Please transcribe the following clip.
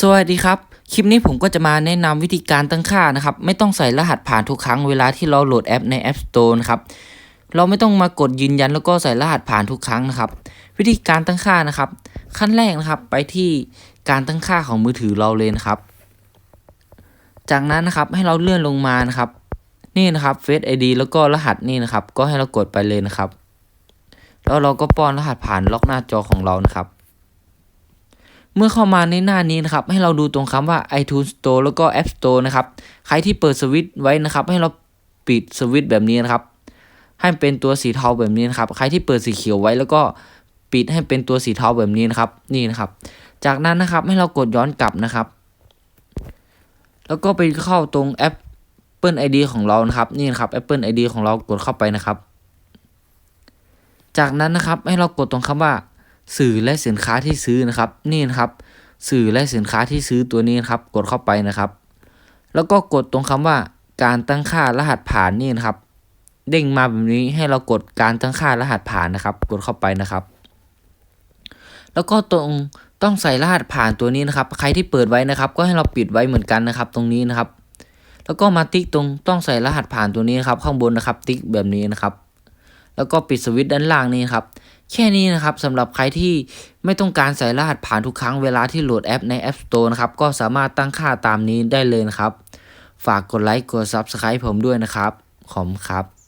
สวัสดีครับ คลิปนี้ผมก็จะมาแนะนำวิธีการตั้งค่านะครับ ไม่ต้องใส่รหัสผ่านทุกครั้งเวลาที่เราโหลดแอปใน App Store นะครับ เราไม่ต้องมากดยืนยันแล้วก็ใส่รหัสผ่านทุกครั้งนะครับ วิธีการตั้งค่านะครับ ขั้นแรกนะครับไปที่การตั้งค่าของมือถือเราเลยนะครับ จากนั้นนะครับให้เราเลื่อนลงมานะครับ นี่นะครับ Face ID แล้วก็รหัสนี่นะครับ ก็ให้เรากดไปเลยนะครับ แล้วเราก็ป้อนรหัสผ่านล็อกหน้าจอของเรานะครับ เมื่อเข้ามาในหน้านี้นะครับ ให้เราดูตรงคำว่า iTunes Store แล้วก็ App Store นะครับ ใครที่เปิดสวิตช์ไว้นะครับ ให้เราปิดสวิตช์แบบนี้นะครับ ให้เป็นตัวสีเทาแบบนี้นะครับ ใครที่เปิดสีเขียวไว้แล้วก็ปิดให้เป็นตัวสีเทาแบบนี้นะครับ นี่นะครับ จากนั้นนะครับให้เรากดย้อนกลับนะครับ แล้วก็ไปเข้าตรง Apple ID ของเรานะครับ นี่นะครับ Apple ID ของเรากดเข้าไปนะครับ จากนั้นนะครับให้เรากดตรงคำว่า สื่อและสินค้าที่ซื้อนะครับ นี่นะครับ สื่อและสินค้าที่ซื้อตัวนี้นะครับ กดเข้าไปนะครับ แล้วก็กดตรงคำว่า การตั้งค่ารหัสผ่านนี่นะครับ เด้งมาแบบนี้ให้เรากดการตั้งค่ารหัสผ่านนะครับ กดเข้าไปนะครับ แล้วก็ตรงต้องใส่รหัสผ่านตัวนี้นะครับ ใครที่เปิดไว้นะครับ ก็ให้เราปิดไว้เหมือนกันนะครับ ตรงนี้นะครับ แล้วก็มาติ๊กตรงต้องใส่รหัสผ่านตัวนี้นครับ ข้างบนนะครับ ติ๊กแบบนี้นะครับ แล้วก็ปิดสวิตช์ด้านล่างนี้ครับ แค่นี้นะครับสำหรับใครที่ไม่ต้องการใส่รหัสผ่านทุกครั้งเวลาที่โหลดแอปใน App Store นะครับ ก็สามารถตั้งค่าตามนี้ได้เลยนะครับ ฝากกดไลค์กด Subscribe ผมด้วยนะครับ ขอบคุณครับ